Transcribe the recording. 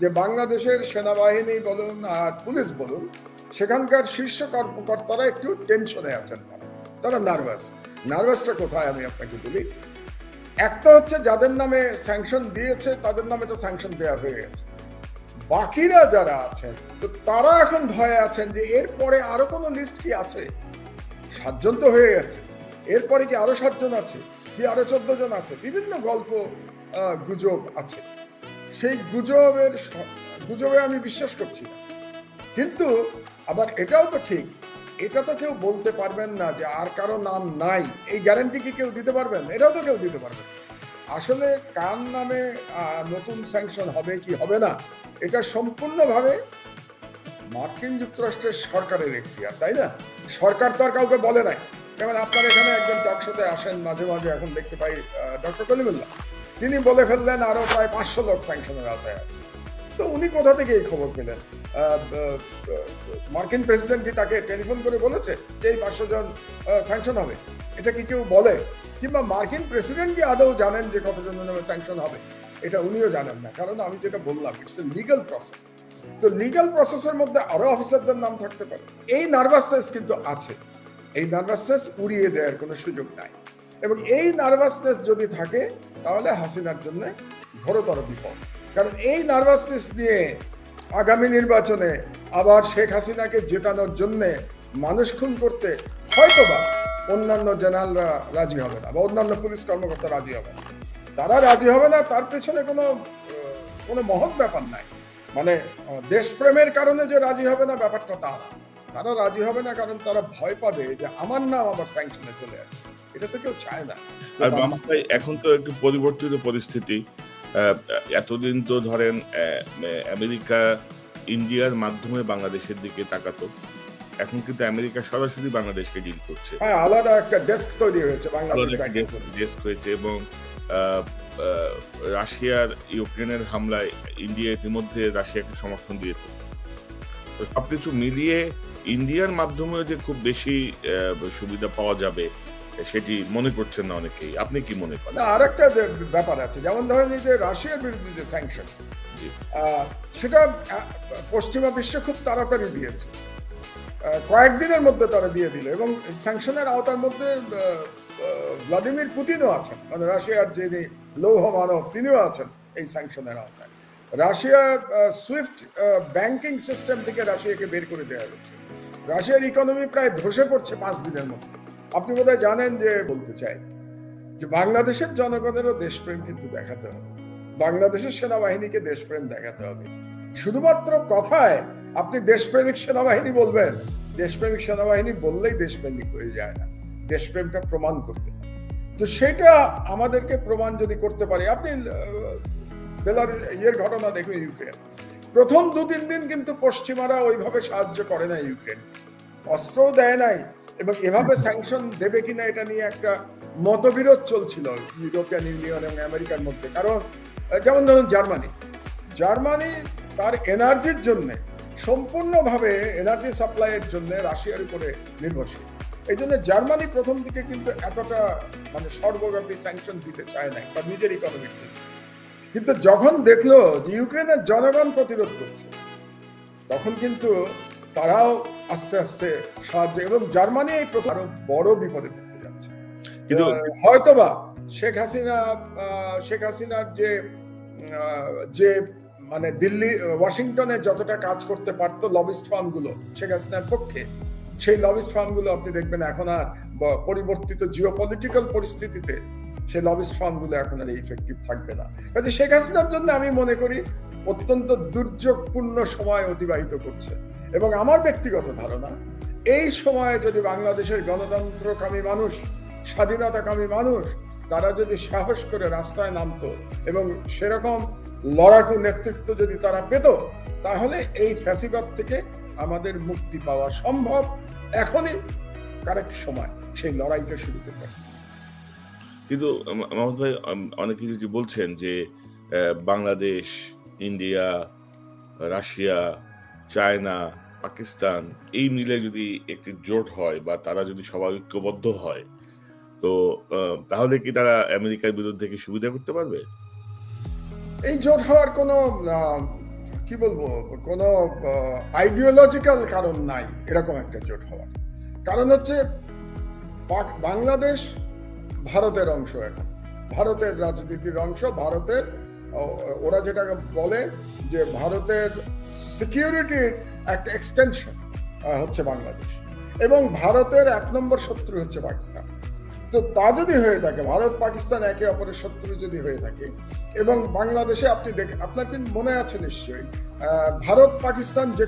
যে বাংলাদেশের সেনাবাহিনী বলুন আর পুলিশ বলুন, সেখানকার শীর্ষ কর্মকর্তারা একটু টেনশনে আছেন তারা। তারা নার্ভাস। নার্ভাসটা কোথায় আমি আপনাকে বলি? একটা হচ্ছে যাদের নামে স্যাংশন দিয়েছে, তাদের নামে তো স্যাংশন দেওয়া হয়ে গেছে। বাকিরা যারা আছেন, তো তারা এখন ভয়ে আছেন যে এরপরে আরও কোনো লিস্ট কি আছে? সাতজন তো হয়ে গেছে। এরপরে কি আরও সাতজন আছে? কি আরও চোদ্দ জন আছে? বিভিন্ন গল্প গুজব আছে। সেই গুজবের গুজবে আমি বিশ্বাস করছি না। কিন্তু আবার এটাও তো ঠিক, এটা তো কেউ বলতে পারবেন না যে আর কারও নাম নাই। এই গ্যারান্টি কি কেউ দিতে পারবেন? এটাও তো কেউ দিতে পারবেন আসলে কার নামে নতুন স্যাংশন হবে কি হবে না, এটা সম্পূর্ণভাবে মার্কিন যুক্তরাষ্ট্রের সরকারের এখতিয়ার, তাই না? সরকার তো আর কাউকে বলে নাই। যেমন আপনার এখানে একজন টকশোতে আসেন, মাঝে মাঝে এখন দেখতে পাই ডক্টর কলিমুল্লাহ। তিনি বলে ফেললেন আরও প্রায় পাঁচশো লোক স্যাংশনের আওতায় আছে। তো উনি কোথা থেকে এই খবর পেলেন? মার্কিন প্রেসিডেন্ট কি তাকে টেলিফোন করে বলেছে যে এই পাঁচশো জন স্যাংশন হবে? এটা কি কেউ বলে? কিংবা মার্কিন প্রেসিডেন্ট কি আদৌ জানেন যে কতজন স্যাংশন হবে? এটা উনিও জানেন না, কারণ আমি যেটা বললাম ইটস এ লিগাল প্রসেস তো লিগাল প্রসেসের মধ্যে আরও অফিসারদের নাম থাকতে পারে। এই নার্ভাসনেস কিন্তু আছে। এই নার্ভাসনেস উড়িয়ে দেওয়ার কোনো সুযোগ নাই। এবং এই নার্ভাসনেস যদি থাকে তাহলে হাসিনার জন্য ঘোরতর বিপদ। কারণ এই নার্ভাসনেস নিয়ে আগামী নির্বাচনে আবার শেখ হাসিনাকে জেতানোর জন্য মানুষ খুন করতে হয়তোবা অন্যান্য জেনারেলরা রাজি হবে না বা অন্যান্য পুলিশ কর্মকর্তা রাজি হবে না। তারা রাজি হবে না, তার পেছনে কোনো কোনো মহৎ ব্যাপার নাই। মানে দেশপ্রেমের কারণে যে রাজি হবে না ব্যাপারটা তা। তারা রাজি হবে না কারণ তারা ভয় পাবে যে আমার নাম আবার স্যাংশনে চলে আসবে। এটা তো কেউ চায় না। আর বাংলায় এখন তো একটু পরিবর্তিত পরিস্থিতি। এতদিন তো ধরেন আমেরিকা ইন্ডিয়ার মাধ্যমে বাংলাদেশের দিকে তাকাতো। এখন কিন্তু আমেরিকা সরাসরি বাংলাদেশকে ডিল করছে। হ্যাঁ আলাদা একটা ডেস্ক তৈরি হয়েছে বাংলাদেশ ডেস্ক হয়েছে এবং রাশিয়ার ইউক্রেনের হামলায় ইন্ডিয়া ইতিমধ্যে রাশিয়াকে সমর্থন দিয়েছে তো সবকিছু মিলিয়ে ইন্ডিয়ার মাধ্যমেও যে খুব বেশি সুবিধা পাওয়া যাবে সেটি মনে করছেন না অনেকেই। আপনি কি মনে করেন? আর একটা ব্যাপার আছে যেমন ধরেন এই যে রাশিয়ার বিরুদ্ধে যে স্যাংশন সেটা পশ্চিমা বিশ্ব খুব তাড়াতাড়ি দিয়েছে। কয়েকদিনের মধ্যে তারা দিয়ে দিল এবং স্যাংশনের আওতার মধ্যে ভ্লাদিমির পুতিনও আছেন। মানে রাশিয়ার যিনি লৌহ মানব তিনিও আছেন এই স্যাংশনের আওতায়। রাশিয়ার সুইফট ব্যাংকিং সিস্টেম থেকে রাশিয়াকে বের করে দেওয়া হয়েছে। রাশিয়ার ইকোনমি প্রায় ধসে পড়ছে পাঁচ দিনের মধ্যে। আপনি বোধহয় জানেন যে, বলতে চাই যে, বাংলাদেশের জনগণেরও দেশপ্রেম কিন্তু দেখাতে হবে। বাংলাদেশের সেনাবাহিনীকে দেশপ্রেম দেখাতে হবে। শুধুমাত্র কথায় আপনি দেশপ্রেমিক সেনাবাহিনী বলবেন, দেশপ্রেমিক সেনাবাহিনী বললেই দেশপ্রেমিক হয়ে যায় না। দেশপ্রেমটা প্রমাণ করতে। তো সেটা আমাদেরকে প্রমাণ যদি করতে পারে, আপনি বেলার ইয়ের ঘটনা দেখুন ইউক্রেন। প্রথম দু তিন দিন কিন্তু পশ্চিমারা ওইভাবে সাহায্য করে না ইউক্রেন। অস্ত্রও দেয় নাই এবং এভাবে স্যাংশন দেবে কিনা এটা নিয়ে একটা মতবিরোধ চলছিল ইউরোপিয়ান ইউনিয়ন এবং আমেরিকার মধ্যে। কারণ যেমন ধরুন জার্মানি। জার্মানি তার এনার্জির জন্যে, সম্পূর্ণভাবে এনার্জি সাপ্লাইয়ের জন্য রাশিয়ার উপরে নির্ভরশীল। এই জন্য জার্মানি প্রথম দিকে কিন্তু এতটা মানে সর্বব্যাপী স্যাংশন দিতে চায় না বা নিজের ইকোনমির জন্য কিন্তু যখন দেখল যে ইউক্রেনের জনগণ প্রতিরোধ করছে তখন কিন্তু তারাও আস্তে আস্তে সাহায্য এবং জার্মানি এই প্রথম আরও বড় বিপদে পড়তে যাচ্ছে। কিন্তু হয়তোবা শেখ হাসিনা শেখ হাসিনার যে যে মানে দিল্লি ওয়াশিংটনে যতটা কাজ করতে পারতো লবিস্ট ফার্মগুলো শেখ হাসিনার পক্ষে সেই লবিস্ট ফার্মগুলো আপনি দেখবেন এখন আর পরিবর্তিত জিও পলিটিক্যাল পরিস্থিতিতে সেই লবিস্ট ফার্মগুলো এখন আর ইফেক্টিভ থাকবে না। কাজে শেখ হাসিনার জন্য আমি মনে করি অত্যন্ত দুর্যোগপূর্ণ সময় অতিবাহিত করছে। এবং আমার ব্যক্তিগত ধারণা, এই সময়ে যদি বাংলাদেশের গণতন্ত্রকামী মানুষ, স্বাধীনতাকামী মানুষ, তারা যদি সাহস করে রাস্তায় নামতো এবং সেরকম লড়াকু নেতৃত্ব যদি তারা পেত, তাহলে এই ফ্যাসিবাদ থেকে আমাদের মুক্তি পাওয়া সম্ভব। এখনই কারেক্ট সময়, সেই লড়াইটা শুরু করতে। কিন্তু মাহমুদ ভাই অনেকে যদি বলছেন যে Bangladesh, India, Russia, China, Pakistan, এই মিলে যদি একটি জোট হয় বা তারা যদি সবাই ঐক্যবদ্ধ হয়, তো তাহলে কি তারা আমেরিকার বিরুদ্ধে কি সুবিধা করতে পারবে? এই জোট হওয়ার কোনো কি বলব, কোনো আইডিওলজিক্যাল কারণ নাই, এরকম একটা জোট হওয়ার। কারণ হচ্ছে বাংলাদেশ ভারতের অংশ এখন। ভারতের রাজনীতির অংশ, ভারতের ওরা যেটাকে বলে যে ভারতের সিকিউরিটির একটা এক্সটেনশন হচ্ছে বাংলাদেশ। এবং ভারতের এক নম্বর শত্রু হচ্ছে পাকিস্তান। তো তা যদি হয়ে থাকে, ভারত, পাকিস্তান একে অপরের শত্রু যদি হয়ে থাকে, এবং বাংলাদেশে আপনি দেখে, আপনার কি মনে আছে নিশ্চয়ই ভারত, পাকিস্তান যে